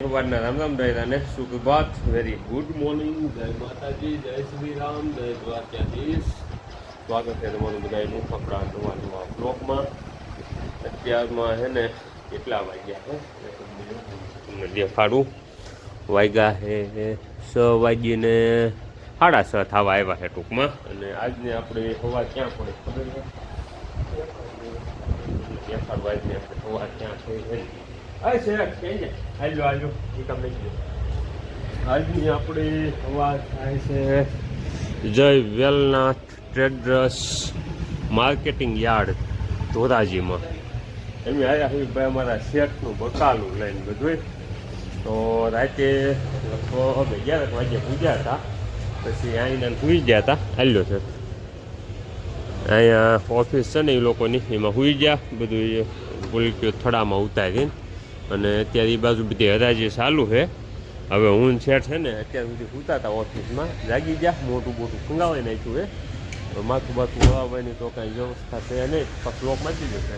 સવારના રામ રામ ડાયરાને સુપ્રભાત વેરી ગુડ મોર્નિંગ જય માતાજી, જય શ્રી રામ, જય દ્વારકાધીશ. સ્વાગત છે તમારું બધાનું કપડા નવા બ્લોકમાં અત્યારમાં છે ને કેટલા વાગ્યા છે દેખાડું વાગ્યા છે છ વાગીને સાડા છ થવા આવ્યા છે ટૂંકમાં. અને આજને આપણે હવા ક્યાં પડે ખબર છે? દેખાડવા આપણે હવા ક્યાં છે એ આ છે કઈ ને હાલો હાલો એ કામ નહીં આજની આપણી હવા થાય છે જય વેલનાથ ટ્રેડર્સ માર્કેટિંગ યાર્ડ ધોરાજીમાં. એમ આવ્યા ભાઈ અમારા શેઠનું બકાલું લઈને બધું તો રાતે લગભગ અગિયાર વાગે પૂજ્યા હતા. પછી આઈને સુઈ ગયા હતા. હાલ્યો છે. અહીંયા ઓફિસ છે ને એ લોકોની. એમાં સુઈ ગયા. બધું ગુલકીઓ થડામાં ઉતારીને. અને અત્યારે એ બાજુ બધી હરાજી ચાલુ છે. હવે હું ને છે ને અત્યાર સુધી સૂતા હતા ઓફિસમાં. જાગી ગયા મોટું મોટું ફંગાવી નાખ્યું હે માથું બાથું હવાવાની તો કાંઈ વ્યવસ્થા છે નહીં. પછી લોક મચી જશે.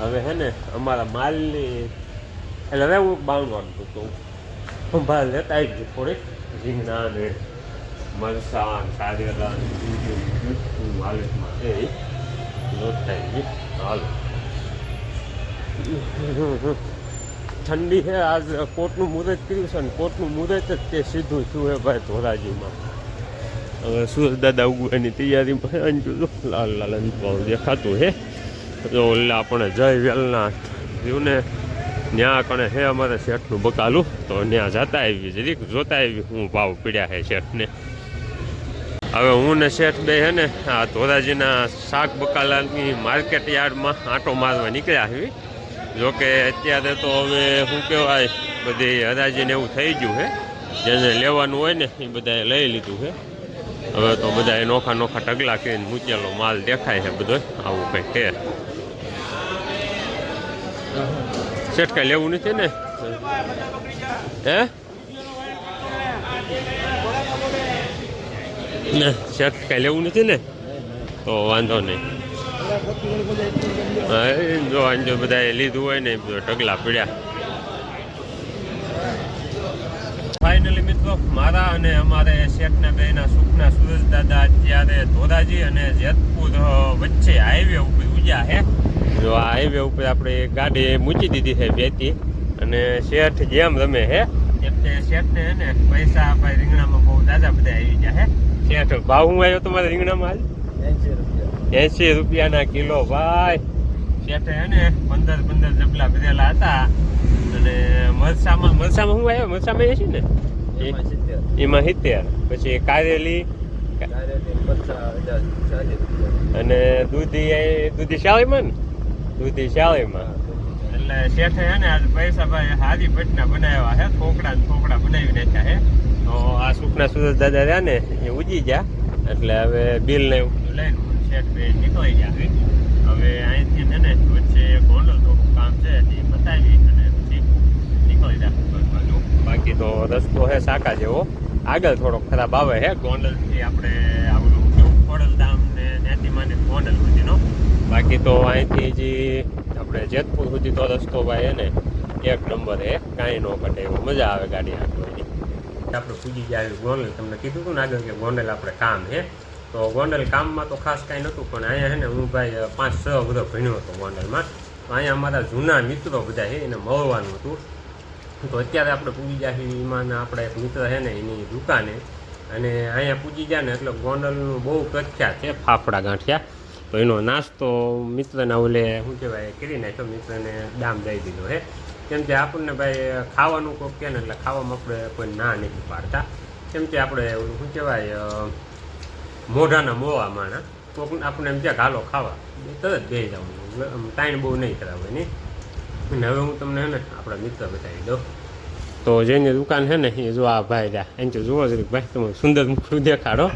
હવે હે ને અમારા માલની એટલે હવે હું બાંધવાનું હતું તો સંભાળ લેતા આવી ગયું થોડીક. રીંગણા ને મરસાણ કારેલા હાલતમાં એ લોટ થઈ ગઈ હાલો. ઠંડી છે, આજ કોટનું મુહૂર્ત કર્યું છે ને કોટનું મુહૂર્ત જ તે સીધું શું હે ભાઈ ધોરાજીમાં. હવે સુરત દાદા ઉગવાની તૈયારીમાં અંજુ લાલ લાલ અંજવાળ દેખાતું હે તો ઓલા આપણે જય વેલનાથ રહ્યું ને ત્યાં કણે હે અમારે શેઠનું બકાલું, તો ત્યાં જતા આવી જરીક જોતા આવી હું ભાવ પીડ્યા હે શેઠને. હવે હું ને શેઠ બે હે ને, આ ધોરાજીના શાક બકાલાની માર્કેટ યાર્ડમાં આંટો મારવા નીકળ્યા આવી જોકે અત્યારે તો હવે શું કહેવાય, બધી હરાજીને એવું થઈ ગયું છે. જેને લેવાનું હોય ને, એ બધાએ લઈ લીધું છે. હવે તો બધાએ નોખા નોખા ટગલા કરીને મૂકેલો માલ દેખાય છે બધો. આવું કંઈક છે. શેઠ લેવું નથી ને? હે? ને શેઠ કાંઈ લેવું નથી ને? તો વાંધો નહીં. હા એ જો બધા એ લીધું હોય ને ઢગલા પીડ્યા. ફાઇનલી મિત્રો, મારા અને અમારે શેઠના બેના સુખના સુરજ દાદા અત્યારે ધોરાજી અને જેતપુર વચ્ચે હાઈવે ઉપર ઉજ્યા છે જો આ હાઈવે ઉપર આપણે ગાડી મૂકી દીધી છે બેતી અને શેઠ જેમ રમે છે એમ કે શેઠને હે ને પૈસા આપણે રીંગણામાં બહુ દાદા બધા આવી ગયા છે શેઠ ભાવ હું આવ્યો તમારે રીંગણામાં આજ? એસી રૂપિયાના કિલો ભાઈ. શેઠે હે ને પંદર પંદર જબલા ભરેલા હતા. અને મરસામાં મરસામાં શું આવ્યો? મરસામાં એસી ને? એમાં સિત્તેર. પછી કારેલી. અને દૂધી એ- દૂધી શાળીમાં ને? દૂધી શાળીમાં. એટલે શેઠે હે ને આજે પૈસા ભાઈ હાજી પટના બનાવ્યા છે થોકડા ને થોકડા બનાવી નાખ્યા છે તો આ સુખના સુરત દાદા રહ્યા ને એ ઉજી ગયા. એટલે હવે બિલ ને લઈને હું બે નીકળી ગયા હવે અહીંથી છે ને વચ્ચે ગોંડલ થોડુંક કામ છે એ બતાવી અને પછી નીકળી જાય. બાકી તો રસ્તો છે સાકા જેવો. આગળ થોડોક ખરાબ આવે છે ગોંડલથી આપણે આવડું કેવું ખોડલધામ ને ત્યાંથી માને ગોંડલ સુધીનો. બાકી તો અહીંથી જે આપણે જેતપુર સુધી તો રસ્તો ભાઈ હે ને એક નંબર હે. કાંઈ ન ઘટે એવું. મજા આવે ગાડી હાંકવાની આપણે પૂજી જાય ગોંડલ. તમને કીધું હતું ને આગળ કે ગોંડલ આપણે કામ છે તો ગોંડલ કામમાં તો ખાસ કાંઈ નહોતું, પણ અહીંયા છે ને હું ભાઈ પાંચ, છ બધો ભણ્યો હતો ગોંડલમાં. તો અહીંયા અમારા જૂના મિત્રો બધા છે, એને મળવાનું હતું. તો અત્યારે આપણે પૂજી જાય એમાંના આપણા એક મિત્ર છે ને, એની દુકાને. અને અહીંયા પૂજી જાય ને, એટલે ગોંડલનું બહુ પ્રખ્યાત છે, ફાફડા ગાંઠિયા. તો એનો નાસ્તો મિત્રના ઓલે, શું કહેવાય, કરી નાખ્યો, મિત્રને દામ દઈ દીધો હે કેમ કે આપણને ભાઈ, ખાવાનું કોઈ કહે ને, એટલે ખાવામાં આપણે કોઈ ના નથી પાડતા. કેમ કે આપણે ઓલું શું કહેવાય મોઢાના મોવા માણા. કોક આપણે એમ કે હાલો, ખાવા. તરત બે જવાનું ટાઈમ બહુ નહીં કરાવે નહીં અને હવે હું તમને ને, આપણા મિત્ર બતાવી દઉં. તો જેની દુકાન છે ને, એ જો આ ભાઈ જા એમ તો જુઓ જરીક ભાઈ, તમે સુંદર મુખડું દેખાડો.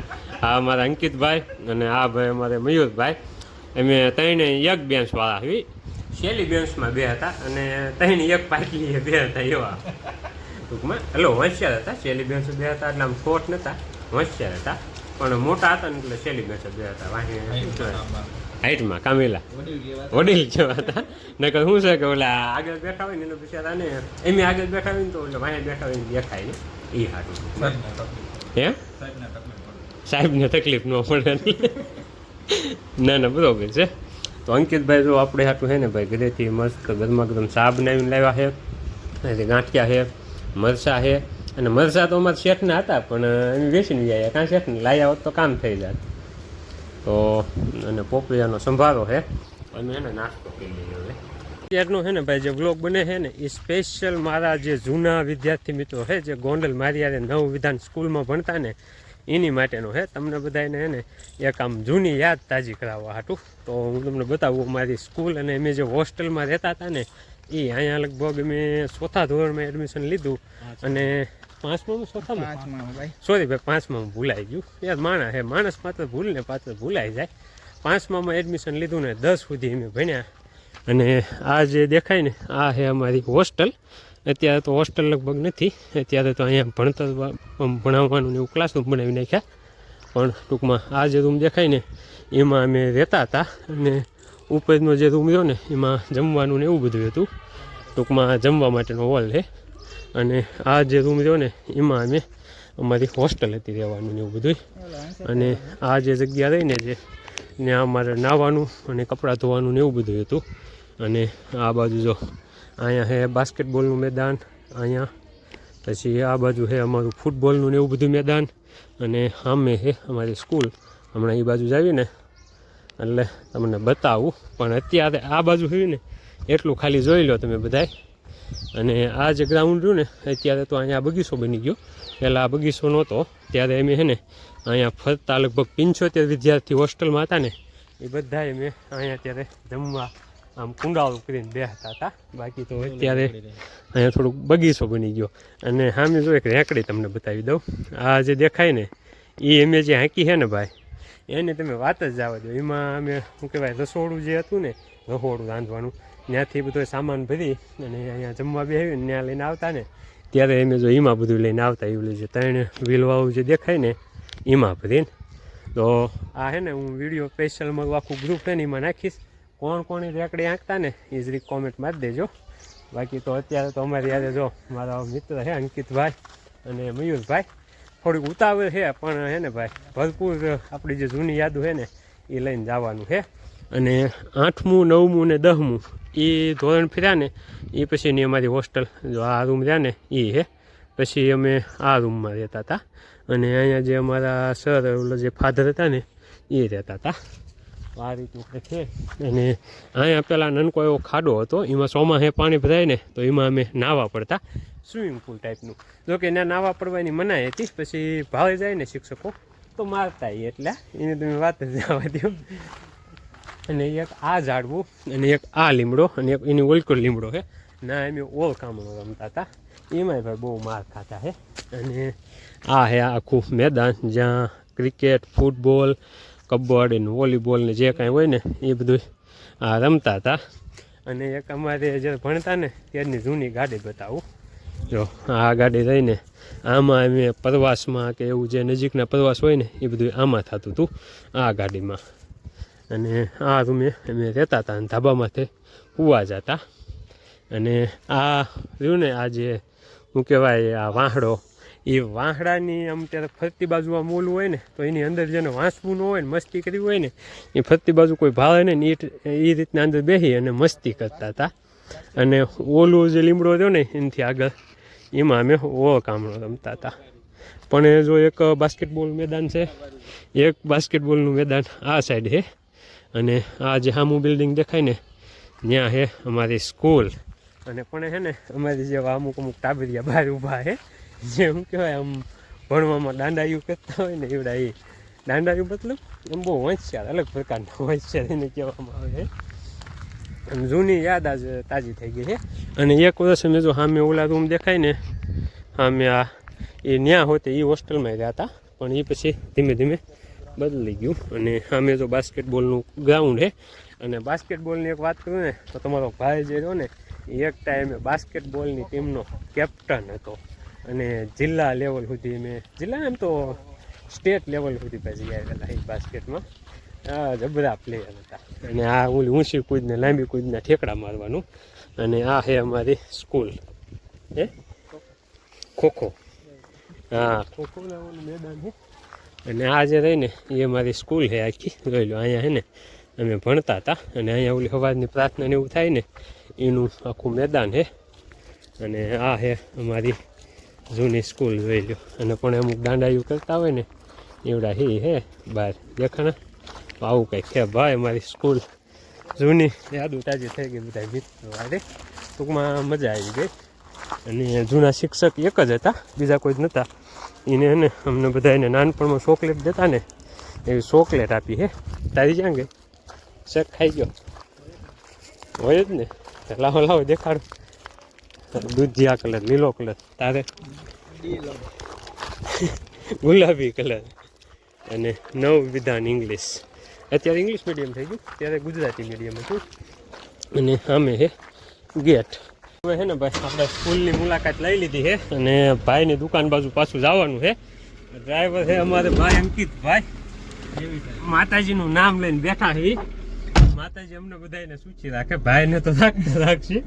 આ અમારા અંકિતભાઈ અને આ ભાઈ અમારે મયુરભાઈ. અમે ત્રણે એક બેન્ચવાળા આવી શેલી બેન્ચમાં બે હતા અને ત્રણ એક પાટલી બે હતા એવા. ટૂંકમાં એટલે હોશિયાર હતા. શેલી બેન્ચ બે હતા એટલે આમ ખોટ નહોતા હોશિયાર હતા. પણ મોટા હતા ને એટલે શેલી બેન્ચ બે હતા. વાહી હાઈટમાં કામેલા. વડીલ જેવા હતા. નકર શું છે કે ઓલા આગળ બેઠા હોય ને એનો બિચારાને એમ આગળ બેઠા હોય ને તો ઓલા વાહી બેઠા હોય ને દેખાય ને એ હાટું હે? સાહેબને તકલીફ ન પડે. ના ના બરોબર છે. તો અંકિતભાઈ જો આપણે હાટું છે ને ભાઈ ઘરેથી મસ્ત ગરમા ગરમ ચા બનાવીને લાવ્યા છે ગાંઠિયા છે મરસા છે અને મરસા તો અમારા શેઠના હતા પણ એમ વેચીને આવ્યા કાં શેઠને લાયા હોત તો કામ થઈ જાત. તો અને પોપૈયાનો સંભારો છે અને એને નાસ્તો કરી લઈએ હવે. અત્યારનો છે ને ભાઈ જે બ્લોગ બને છે ને એ સ્પેશિયલ મારા જે જૂના વિદ્યાર્થી મિત્રો છે જે ગોંડલ મારિયારે નવ વિધાન સ્કૂલમાં ભણતા ને એની માટેનો છે તમને બધાને છે ને એક આમ જૂની યાદ તાજી કરાવવા હાટું. તો હું તમને બતાવું મારી સ્કૂલ અને અમે જે હોસ્ટેલમાં રહેતા હતા ને એ અહીંયા લગભગ મેં ચોથા ધોરણમાં એડમિશન લીધું. અને પાંચમામાં ચોથામાં પાંચમાં ભાઈ. સોરી ભાઈ પાંચમાં ભૂલાઈ ગયું. યાર માણસ હે માણસ પાત્ર ભૂલ ને પાત્ર ભૂલાઈ જાય. પાંચમામાં એડમિશન લીધું ને દસ સુધી અમે ભણ્યા. અને આ જે દેખાય ને આ છે અમારી હોસ્ટેલ અત્યારે તો હોસ્ટેલ લગભગ નથી. અત્યારે તો અહીંયા ભણતર ભણાવવાનું ને એવું ક્લાસરૂમ બનાવી નાખ્યા. પણ ટૂંકમાં આ જે રૂમ દેખાય ને એમાં અમે રહેતા હતા. અને ઉપરનો જે રૂમ રહ્યો ને એમાં જમવાનું ને એવું બધું હતું. ટૂંકમાં જમવા માટેનો હોલ છે. અને આ જે રૂમ રહ્યો ને, એમાં અમે અમારી હોસ્ટેલ હતી રહેવાનું ને એવું બધું અને આ જે જગ્યા રહી ને જે ત્યાં અમારે નાહવાનું અને કપડાં ધોવાનું ને એવું બધું હતું. અને આ બાજુ જો, અહીંયા હે બાસ્કેટબોલનું મેદાન, અહીંયા પછી આ બાજુ હે અમારું ફૂટબોલનું ને એવું બધું મેદાન, અને સામે હે અમારી સ્કૂલ હમણાં એ બાજુ જાવી ને, એટલે તમને બતાવું. પણ અત્યારે આ બાજુ હોય ને, એટલું ખાલી જોઈ લો તમે બધાય. અને આ જે ગ્રાઉન્ડ રહ્યું ને, અત્યારે તો અહીંયા બગીચો બની ગયો. પહેલાં આ બગીચો નહોતો, ત્યારે અમે હે ને અહીંયા ફરતા લગભગ પંચોતેર વિદ્યાર્થી હોસ્ટેલમાં હતા ને, એ બધાએ મેં અહીંયા ત્યારે જમવા આમ કુંડાળું કરીને બેસતા હતા. બાકી તો અત્યારે અહીંયા થોડુંક બગીચો બની ગયો. અને સામે જો એક રેકડી તમને બતાવી દઉં. આ જે દેખાય ને, એ અમે જે હાંકી છે ને ભાઈ, એને તમે વાત જ જવા દો. એમાં અમે શું કહેવાય, રસોડું જે હતું ને, રસોડું રાંધવાનું ત્યાંથી બધો સામાન ભરી અને અહીંયા જમવા બેસી ને ત્યાં લઈને આવતા ને. ત્યારે એમ જો એમાં બધું લઈને આવતા, એવું જે ત્રણ વ્હીલવાળું જે દેખાય ને એમાં ભરીને. તો આ હે ને, હું વીડિયો સ્પેશિયલ મારું આખું ગ્રુપ છે ને એમાં નાખીશ. કોણ કોણ રેકડી આંકતા ને, એ જ રીત કોમેન્ટ મારી દેજો. બાકી તો અત્યારે તો અમારી યાદ જો મારા મિત્ર છે અંકિતભાઈ અને મયુરભાઈ. થોડીક ઉતાવળ છે, પણ હે ને ભાઈ, ભરપૂર આપણી જે જૂની યાદો છે ને, એ લઈને જવાનું છે અને આઠમું, નવમું ને દસમું એ ધોરણ ફર્યા ને, એ પછીની અમારી હોસ્ટેલ, જો આ રૂમ રહ્યા ને, એ હે. પછી અમે આ રૂમમાં રહેતા હતા. અને અહીંયા જે અમારા સર, ઓલા જે ફાધર હતા ને, એ રહેતા હતા. આ રીતનું છે. અને અહીંયા પહેલાં નનકો એવો ખાડો હતો, એમાં ચોમાસે પાણી ભરાય ને, તો એમાં અમે નાહવા પડતા, સ્વિમિંગ પુલ ટાઈપનું. જો કે ત્યાં નાહવા પડવાની મનાઈ હતી, પછી ભાવે જાય ને શિક્ષકો, તો મારતા એટલે. એની તમે વાત જ જવા દો અને એક આ ઝાડવું, અને એક આ લીમડો, અને એક એની ઓલકો લીમડો છે ના, એમ કામ રમતા હતા. એમાંય ભાઈ બહુ માર ખાતા છે અને આ છે આખું મેદાન, જ્યાં ક્રિકેટ, ફૂટબોલ કબડ્ડી ને વોલીબોલ ને જે કાંઈ હોય ને, એ બધું આ રમતા હતા. અને એક અમારે જે ભણતા ને, ત્યારની જૂની ગાડી બતાવું. જો, આ ગાડી રહીને, આમાં અમે પ્રવાસમાં કે એવું જે નજીકના પ્રવાસ હોય ને, એ બધું આમાં થતું હતું, આ ગાડીમાં. અને આ રૂમે અમે રહેતા હતા અને ધાબામાંથી કુવા જતા. અને આ રહ્યું ને આ જે શું કહેવાય આ વાંહડો, એ વાંહડાની આમ ત્યારે ફરતી બાજુ આમ ઓલું હોય ને, તો એની અંદર જેને વાંસવું ન હોય ને, મસ્તી કરવી હોય ને, એ ફરતી બાજુ કોઈ ભાવે ને એ એ રીતના અંદર બેસી અને મસ્તી કરતા હતા. અને ઓલું જે લીમડો રહ્યો ને, એનાથી આગળ, એમાં અમે ઓ કામણો રમતા હતા. પણ જો એક બાસ્કેટબોલ મેદાન છે, એક બાસ્કેટબોલનું મેદાન આ સાઈડ છે અને આ જે સામું બિલ્ડિંગ દેખાય ને, ત્યાં છે અમારી સ્કૂલ. અને પણ છે ને, અમારી જેવા અમુક અમુક ટાબરિયા બહાર ઊભા છે જે એમ કહેવાય આમ ભણવામાં દાંડાયું કરતા હોય ને એવડા એ. દાંડાયું મતલબ એમ બહુ હોશિયાર, અલગ પ્રકારના હોશિયાર એને કહેવામાં આવે છે. આમ જૂની યાદ આજ તાજી થઈ ગઈ છે. અને એક વર્ષ મેં જો સામે ઓલા રૂમ દેખાય ને સામે આ એ ન્યા હોતે એ હોસ્ટેલમાં રહ્યા હતા, પણ એ પછી ધીમે ધીમે બદલી ગયું. અને સામે જો બાસ્કેટબોલનું ગ્રાઉન્ડ છે અને બાસ્કેટબોલની એક વાત કરું ને, તો તમારો ભાઈ જે રહ્યો ને એક ટાઈમે બાસ્કેટબોલની ટીમનો કેપ્ટન હતો. અને જિલ્લા લેવલ સુધી મેં, જિલ્લા એમ તો સ્ટેટ લેવલ સુધી પછી આવેલા એ બાસ્કેટમાં આ જબરા પ્લેયર હતા. અને આ ઓલી ઊંચી કૂદને, લાંબી કૂદને ઠેકડા મારવાનું. અને આ છે અમારી સ્કૂલ હે? ખોખો હા ખોખો ઓલું મેદાન છે અને આ જે રહી ને એ મારી સ્કૂલ છે આખી. જોઈ લો, અહીંયા છે ને અમે ભણતા હતા અને અહીંયા ઓલી સવારની પ્રાર્થના એવું થાય ને, એનું આખું મેદાન છે. અને આ છે અમારી જૂની સ્કૂલ, જોઈ લો. અને પણ અમુક દાંડાયું કરતા હોય ને, એવડા હી, હે બહાર દેખાણા. આવું કંઈક છે. ભાઈ, અમારી સ્કૂલ જૂની. યાદો તાજી થઈ ગઈ બધા મિત્રો હારે ટૂંકમાં મજા આવી ગઈ. અને જૂના શિક્ષક એક જ હતા, બીજા કોઈ જ નહોતા એને એને અમને બધા એને નાનપણમાં ચોકલેટ દેતા ને એવી ચોકલેટ આપી હે. તારી જ્યાં ગઈ? શેક ખાઈ ગયો? હોય જ ને. લાવો લાવો, દેખાડો. દૂધિયા કલર લીલો કલર તારે? ગુલાબી કલર અને નવ વિધાન ઇંગ્લિશ અત્યારે ઇંગ્લિશ મીડિયમ થઈ ગયું. ત્યારે ગુજરાતી મીડિયમ હતું. અને સામે હે ગેટ. હવે છે ને ભાઈ આપણે સ્કૂલની મુલાકાત લઈ લીધી છે અને ભાઈની દુકાન બાજુ પાછું જવાનું છે. ડ્રાઈવર છે અમારે ભાઈ અંકિત ભાઈ માતાજીનું નામ લઈને બેઠા છે. માતાજી અમને બધાને સૂચી રાખે ભાઈને તો રાખતા રાખશે.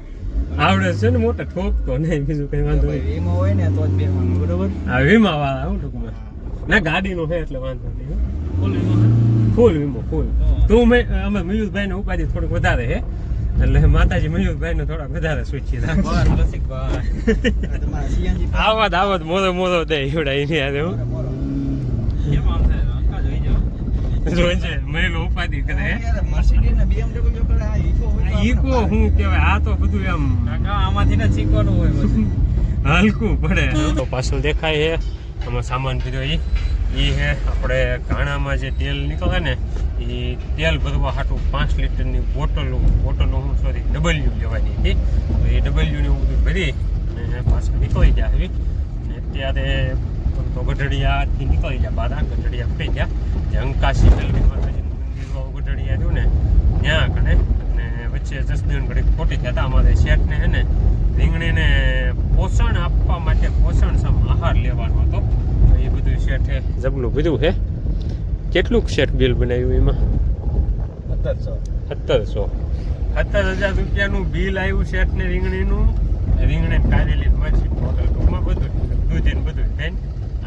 આવડે છે ને મોટા ઠોકતો નહીં બીજું કઈ વાંધો નહીં. એમાં હોય ને તો જ બેસવાનું બરોબર? આ વીમા વાળા હું ટૂંકમાં. ના ગાડીનો છે એટલે વાંધો નહીં. ફૂલ વીમો ફૂલ તું મેં અમે મયુરભાઈ ને ઉપાધિ થોડીક વધારે છે. એટલે માતાજી મયુરભાઈ ને થોડાક વધારે સૂચી આ આવત આવત મોરો મોરો દે એવડા એની હારે હું. કેમ આમ થાય? અંકા જોઈ જાઓ. રોજે મહિલો ઉપાધિ કરે. આ ઈકો હું કેવાય આ તો બધું એમ. આમાંથી ને શીખવાનું હોય પછી. હલકું પડે. તો પાછળ દેખાય છે. આમાં સામાન પીધો એ એ હે, આપણે ઘાણામાં જે તેલ નીકળે ને એ તેલ ભરવા હાટું પાંચ લીટરની બોટલો બોટલો હું સોરી ડબલ્યુ લેવાની હતી. તો એ ડબલ્યુને હું બધું ભરી અને પાછું નીકળી ગયા આવી. અને અત્યારે તો ગઢડિયાથી નીકળી ગયા બારા ગઢડિયા ફરી ગયા. જે અંકાશી મેલડી માતાજીનું ગઢડિયા રહ્યું ને, ત્યાં કણે અને વચ્ચે જસદણ ઘડી ખોટી થયા હતા. અમારે શેઠને હે ને, રીંગણીને પોષણ આપવા માટે પોષણ સમ આહાર લેવાનો હતો. શેઠે કીધું છે કેટલું શેઠ બિલ બનાવ્યું એમાં? સત્તરસો. સત્તરસો. સત્તર હજાર રૂપિયાનું બિલ આવ્યું શેઠને રીંગણીનું. રીંગણી કારેલી મરચી પાવડર ટૂંકમાં બધું દૂધી ને બધું થઈને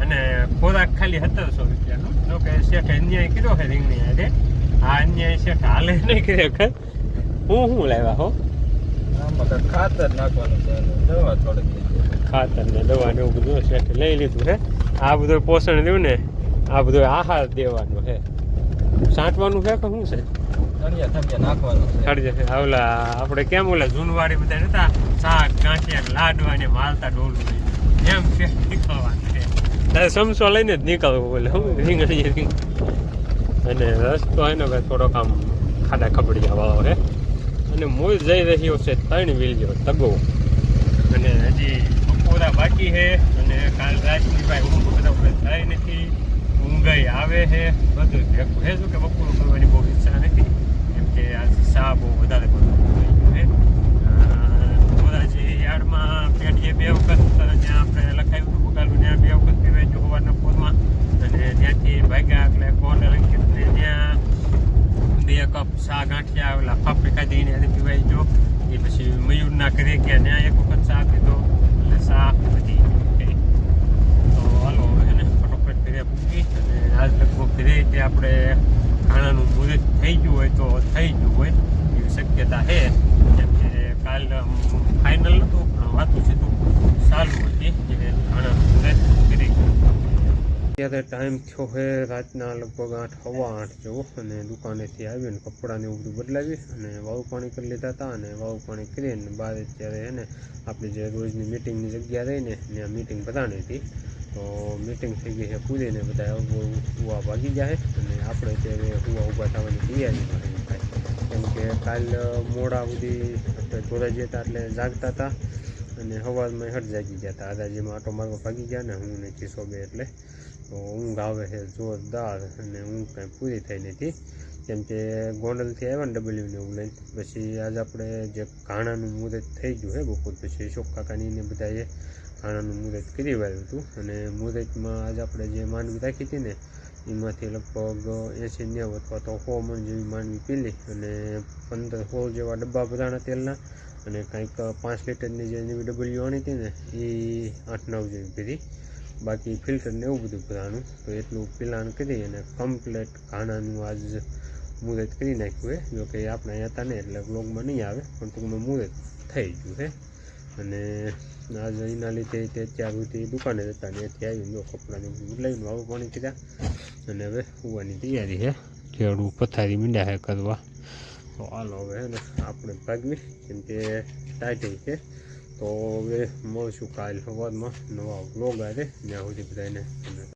અને ખોરાક ખાલી સત્તરસો રૂપિયાનો. જો કે શેઠ અન્યાય કર્યો છે રીંગણી આજે આ અન્યાય શેઠ હાલે નહીં કર્યો ખર હું શું લાવ્યા હો? ખાતર નાખવાનું દવા થોડીક. ખાતર ને દવા ને એવું બધું શેઠ લઈ લીધું છે આ બધું પોષણ રહ્યું ને આ બધું આહાર દેવાનો છે સાંટવાનું છે કે શું છે? ઓલા આપણે કેમ ઓલા જૂનવાડી બધા નતા? શાક ગાંઠિયા લાડવા ને માલતા ડોલું એમ નીકળવાનું સમસો લઈને જ નીકળવું બોલે હું રીંગણી અને રસ્તો એનો ભાઈ થોડોક આમ ખાડા ખબડી વાળો છે અને મૂળ જઈ રહ્યો છે ત્રણ વીલ્યો તગો. અને હજી બપોરા બાકી છે અને કાલ રાતની ભાઈ ઊંઘ ઉપર થાય નથી. ઊંઘાઈ આવે છે. બધું ભેગું શું કે બપોરું કરવાની બહુ ઈચ્છા નથી. કેમ કે આ સા બહુ વધારે બધું ધોરાજી યાર્ડમાં પેઢીએ બે વખત ત્યાં આપણે લખાયું હતું બગાલું ત્યાં બે વખત પીવાય હોવાના ફોનમાં. અને ત્યાંથી ભાગ્યા એટલે કોર્નર ને ત્યાં બે કપ શા ગાંઠિયા ઓલા ફાફડી ખાધી એને પીવાય જો એ પછી મયુરના ઘરે ગયા. ત્યાં એક વખત શા પીધો એટલે શા બધી ગઈ. તો હાલો એને ફટોફટ ઘરે પૂકી અને આજ લગભગ ઘરે રીતે આપણે ખાણાનું મુહૂર્ત થઈ ગયું હોય તો થઈ ગયું હોય એવી શક્યતા છે કેમ કે કાલ ફાઇનલ હતું પણ વાતું છે તો સારું હતી કે ખાણાનું મુહૂર્ત કરી ગયું અત્યારે ટાઈમ થયો છે રાતના લગભગ આઠ, સવા આઠ જેવો. અને દુકાનેથી આવીને કપડાને એવું બધું બદલાવી અને વાવ પાણી કરી લીધા હતા અને વાવ પાણી કરીને બહાર અત્યારે છે ને આપણી જે રોજની મિટિંગની જગ્યા રહીને ત્યાં મિટિંગ બધાની હતી. તો મિટિંગ થઈ ગઈ છે પૂરીને બધા હુવા ભાગી જાય અને આપણે અત્યારે હુવા ઊભા થવાની તૈયારી થાય કેમ કે કાલ મોડા સુધી આપણે ધોરાઈ જતા એટલે જાગતા હતા અને સવારમાં હટ જાગી ગયા હતા. આદાજીમાં આટો મારવા ભાગી ગયા ને હું ને કિસ્સો બે એટલે તો ઊંઘ આવે છે, જોરદાર અને ઊંઘ કાંઈ પૂરી થઈ નથી. કેમ કે ગોંડલથી આવ્યા ને ડબલ્યુને એવું લઈને, પછી આજે આપણે જે ઘાણાનું મુહૂર્ત થઈ ગયું હે બપોર પછી, અશોક કાકાનીને બધાએ ઘાણાનું મુહૂર્ત કરી વાળ્યું હતું. અને મુહૂર્તમાં આજે આપણે જે માંડવી રાખી હતી ને, એમાંથી લગભગ એંસી નેવું અથવા તો સો મણ જેવી માંડવી પીલી અને પંદર સો જેવા ડબ્બા ભરાણા તેલના અને કંઈક પાંચ લીટરની જે જેવી ડબલ્યુ આણી હતી ને, એ આઠ નવ જેવી પીધી. બાકી ફિલ્ટર ને એવું બધું ભરાણું તો એટલું પિલાણ કરી અને કમ્પ્લેટ ઘાણાનું આજ મુહૂર્ત કરી નાખ્યું છે જો કે આપણે અહીંયા હતા ને, એટલે બ્લોગમાં નહીં આવે, પણ ટૂંકમાં મુહૂર્ત થઈ ગયું છે અને આજ એના લીધે તે અત્યાર સુધી દુકાને જતા ને ત્યાંથી આવીને જો કપડાને બધું લઈને વાળું પાણી કર્યા અને હવે ઉવાની તૈયારી છે ખેડૂ પથારી મીંડા છે કરવા તો હાલો હવે હે આપણે ભાગવી, કેમ કે ટાઈટ છે તો હવે મળશું કાલ સવારમાં નવા વ્લોગ આવે ત્યાં સુધી બધાને